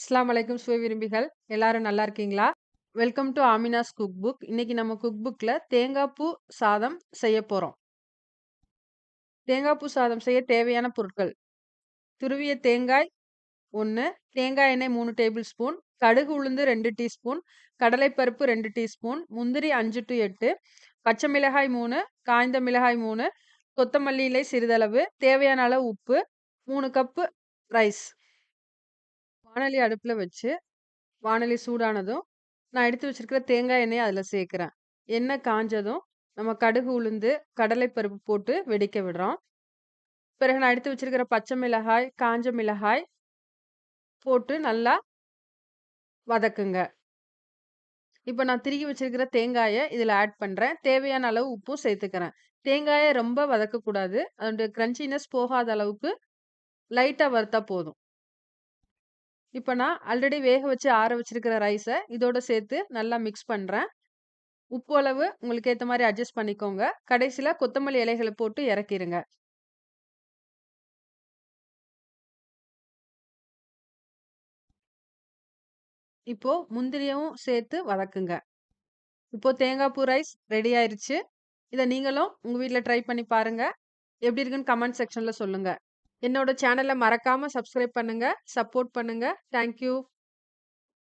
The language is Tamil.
இஸ்லாம் அலைக்கும் சுவை விரும்பிகள். எல்லாரும் நல்லா இருக்கீங்களா? Welcome to Amina's cook book. இன்னைக்கு நம்ம குக் புக்ல தேங்காய் பூ சாதம் செய்யப் போறோம். தேங்காய் பூ சாதம் செய்ய தேவையான பொருட்கள்: துருவிய தேங்காய் ஒன்று தேங்காய் எண்ணெய் மூணு டேபிள் ஸ்பூன், கடுகு உளுந்து ரெண்டு டீஸ்பூன், கடலைப்பருப்பு ரெண்டு டீஸ்பூன், முந்திரி அஞ்சு டு எட்டு பச்சை மிளகாய் மூணு காய்ந்த மிளகாய் மூணு கொத்தமல்லி இலை சிறிதளவு, தேவையான அளவு உப்பு, மூணு கப்பு ரைஸ். வானலி அடுப்பில் வச்சு, வானலி சூடானதும், நான் எடுத்து வச்சுருக்கிற தேங்காய் எண்ணெயை அதில் சேர்க்குறேன் எண்ணெய் காஞ்சதும், நம்ம கடுகு உளுந்து, கடலைப்பருப்பு போட்டு வெடிக்க விடுறோம். பிறகு நான் எடுத்து வச்சிருக்கிற பச்சை மிளகாய், காஞ்ச மிளகாய் போட்டு நல்லா வதக்குங்க. இப்போ நான் திருகி வச்சிருக்கிற தேங்காயை இதில் ஆட் பண்ணுறேன் தேவையான அளவு உப்பும் சேர்த்துக்கிறேன். தேங்காயை ரொம்ப வதக்கக்கூடாது. அதோட க்ரன்ச்சினஸ் போகாத அளவுக்கு லைட்டாக வறுத்தா போதும். இப்போ நான் ஆல்ரெடி வேக வச்சு ஆற வச்சிருக்கிற ரைஸை இதோட சேர்த்து நல்லா மிக்ஸ் பண்ணுறேன் உப்பு அளவு உங்களுக்கு ஏற்ற மாதிரி அட்ஜஸ்ட் பண்ணிக்கோங்க. கடைசியில் கொத்தமல்லி இலைகளை போட்டு இறக்கிடுங்க இப்போ முந்திரியும் சேர்த்து வதக்குங்க. இப்போ தேங்காய் பூ ரைஸ் ரெடி ஆயிருச்சு. இதை நீங்களும் உங்கள் வீட்டில் ட்ரை பண்ணி பாருங்கள் எப்படி இருக்குன்னு கமெண்ட் செக்ஷனில் சொல்லுங்கள் என்னோட சேனலை மறக்காமல் சப்ஸ்கிரைப் பண்ணுங்க. சப்போர்ட் பண்ணுங்கள் தேங்க் யூ.